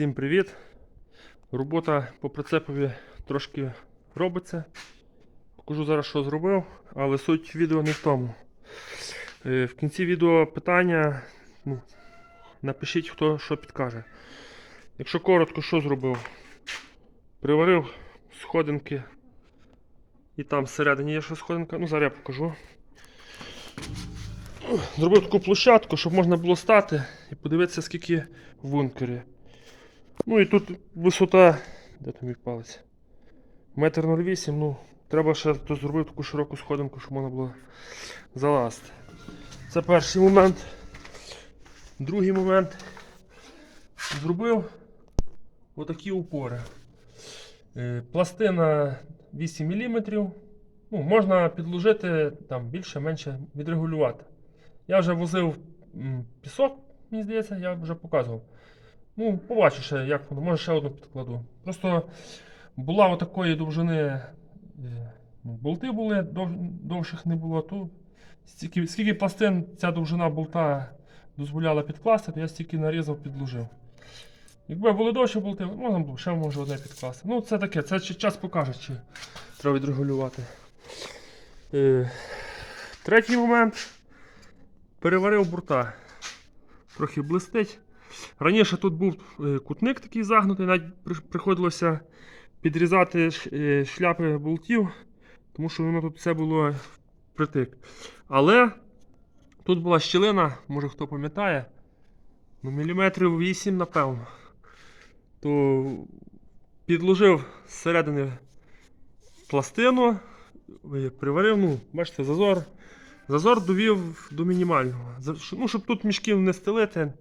Всім привіт! Робота по прицепові трошки робиться. Покажу зараз, що зробив, але суть відео не в тому. Е, В кінці відео питання. Ну, напишіть, хто що підкаже. Якщо коротко, що зробив? Приварив сходинки. І там всередині є ще сходинка. Ну, зараз я покажу. Зробив таку площадку, щоб можна було стати і подивитися, скільки в бункері. Ну і тут висота. Де там мій палець? Метр 08, ну, треба ще зробити таку широку сходинку, щоб можна було залазити. Це перший момент. Другий момент. Зробив отакі упори. Е, Пластина 8 мм. Ну, можна підложити там більше-менше відрегулювати. Я вже возив пісок, мені здається, я вже показував. Ну, побачу ще, як воно, може ще одну підкладу. Просто була отакої довжини. е, ну, Болти були, дов, довших не було. То стільки, скільки пластин ця довжина болта дозволяла підкласти, то я стільки нарізав, підложив. Якби були довші болти, можна було ще може одне підкласти. Ну, це таке, це час покаже, чи треба відрегулювати. Е, третій момент. Переварив бурта. Трохи блистить. Раніше тут був е, кутник такий загнутий, навіть приходилося підрізати е, шляпи болтів, тому що воно тут все було впритик. Але тут була щілина, може хто пам'ятає, ну, міліметрів 8, напевно. То підложив зсередини пластину, е, приварив, ну, бачите, зазор. Зазор довів до мінімального. Ну, щоб тут мішків не стелити.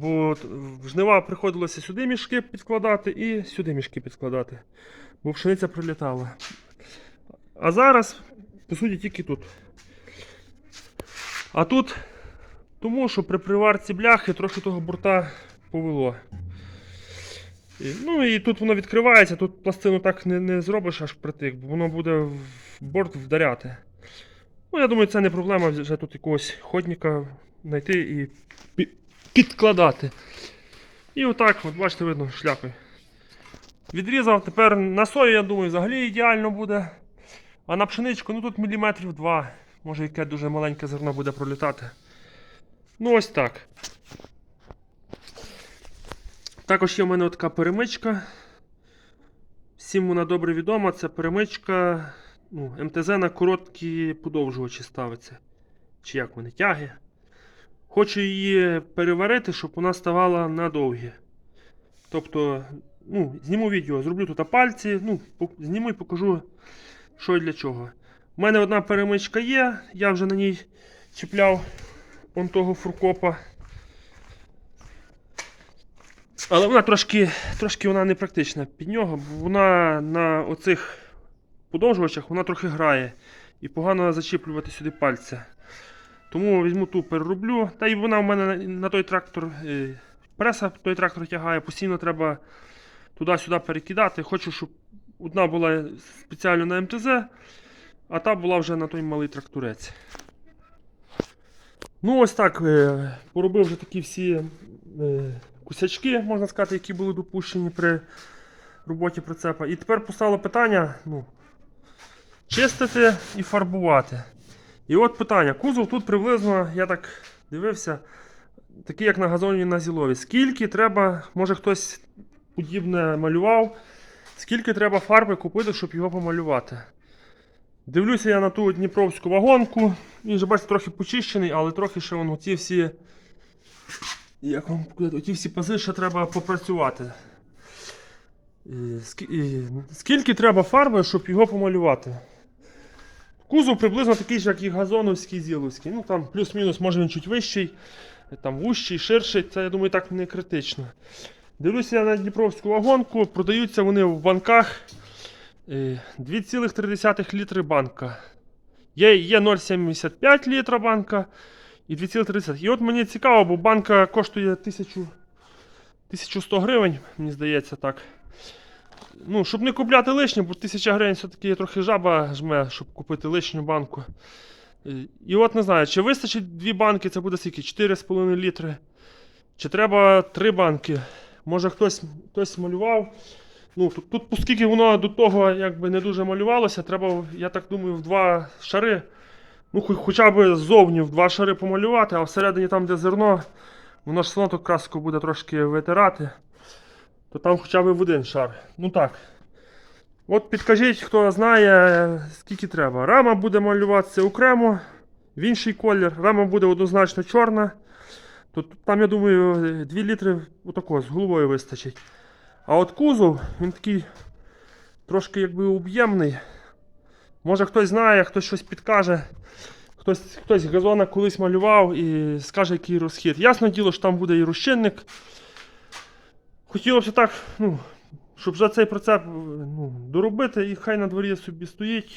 Бо в жнива приходилося сюди мішки підкладати і сюди мішки підкладати. Бо пшениця прилітала. А зараз, по суті, тільки тут. А тут, тому що при приварці бляхи трохи того бурта повело. І, ну і тут воно відкривається, тут пластину так не, не зробиш аж притик, бо воно буде в борт вдаряти. Ну, я думаю, це не проблема вже тут якогось ходника знайти і підкладати. І отак, от бачите, видно, шляпи. Відрізав, тепер на сою, я думаю, взагалі ідеально буде. А на пшеничку, ну тут міліметрів два. Може яке дуже маленьке зерно буде пролітати. Ну ось так. Також є в мене така перемичка. Всім вона добре відома. Це перемичка ну, МТЗ на короткі подовжувачі ставиться. Чи як вони тяги. Хочу її переварити, щоб вона ставала на довгі. Тобто, ну, зніму відео, зроблю тут пальці, ну, зніму і покажу, що і для чого. У мене одна перемичка є, я вже на ній чіпляв он того фуркопа. Але вона трошки, трошки вона не практична під нього, бо вона на оцих подовжувачах вона трохи грає. І погано зачіплювати сюди пальця. Тому візьму ту перероблю. Та й вона в мене на, той трактор. е, Преса той трактор тягає, постійно треба туди-сюди перекидати. Хочу, щоб одна була спеціально на МТЗ, а та була вже на той малий тракторець. Ну, ось так. е, Поробив вже такі всі е, кусячки, можна сказати, які були допущені при роботі прицепа. І тепер постало питання: ну, чистити і фарбувати. І от питання. Кузов тут приблизно, я так дивився, такий як на газоні на зілові. Скільки треба, може хтось подібне малював, скільки треба фарби купити, щоб його помалювати. Дивлюся я на ту дніпровську вагонку. Він же, бачите, трохи почищений, але трохи ще воно ті всі. Як вам показати, ті всі пази ще треба попрацювати. І Скільки треба фарби, щоб його помалювати? Кузов приблизно такий ж, як і газоновський, зіловський. Ну там плюс-мінус, може він чуть вищий, там вущий, ширший. Це, я думаю, так не критично. Дивлюся я на Дніпровську вагонку, продаються вони в банках е, 2,3 літри банка. Є, є 0,75 літра банка і 2,3. І от мені цікаво, бо банка коштує 1000, 1100 гривень, мені здається так. Ну, щоб не купляти лишнє, бо 1000 гривень все-таки трохи жаба жме, щоб купити лишню банку. Е, І от не знаю, чи вистачить дві банки, це буде скільки? 4,5 літри. Чи треба три банки? Може хтось, хтось малював. Ну, тут, тут, оскільки воно до того якби не дуже малювалося, треба, я так думаю, в два шари. Ну, хо- хоча б ззовні в два шари помалювати, а всередині там, де зерно, воно ж одно краску буде трошки витирати. То там хоча б в один шар. Ну так. От підкажіть, хто знає, скільки треба. Рама буде малюватися окремо, в інший колір. Рама буде однозначно чорна. Тут там, я думаю, 2 літри отако, з головою вистачить. А от кузов, він такий трошки якби об'ємний. Може хтось знає, хтось щось підкаже. Хтось, хтось газона колись малював і скаже, який розхід. Ясне діло, що там буде і розчинник. Хотілося так, ну, щоб вже цей процеп ну, доробити і хай на дворі собі стоїть.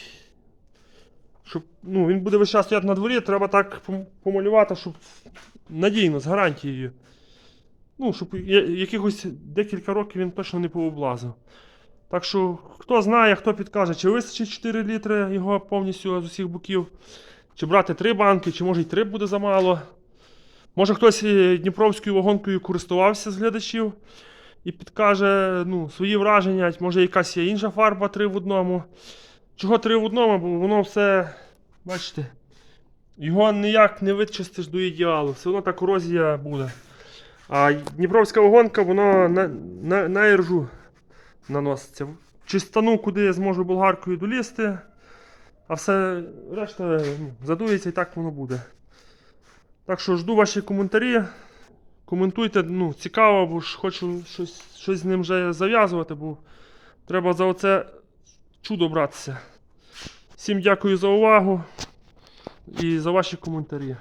Щоб, ну, він буде весь час стояти на дворі, треба так помалювати, щоб надійно, з гарантією. Ну, щоб якихось декілька років він точно не пооблазив. Так що, хто знає, хто підкаже, чи вистачить 4 літри його повністю з усіх боків, чи брати 3 банки, чи може й 3 буде замало. Може хтось е, Дніпровською вагонкою користувався з глядачів і підкаже ну, свої враження, може якась є інша фарба 3 в одному. Чого 3 в одному, бо воно все, бачите, його ніяк не вичистиш до ідеалу, все одно та корозія буде. А Дніпровська вагонка, воно на, на, на іржу наноситься. Чи стану, куди я зможу болгаркою долізти, а все решта ну, задується і так воно буде. Так що жду ваші коментарі. Коментуйте, ну, цікаво, бо ж хочу щось, щось з ним вже зав'язувати, бо треба за оце чудо братися. Всім дякую за увагу і за ваші коментарі.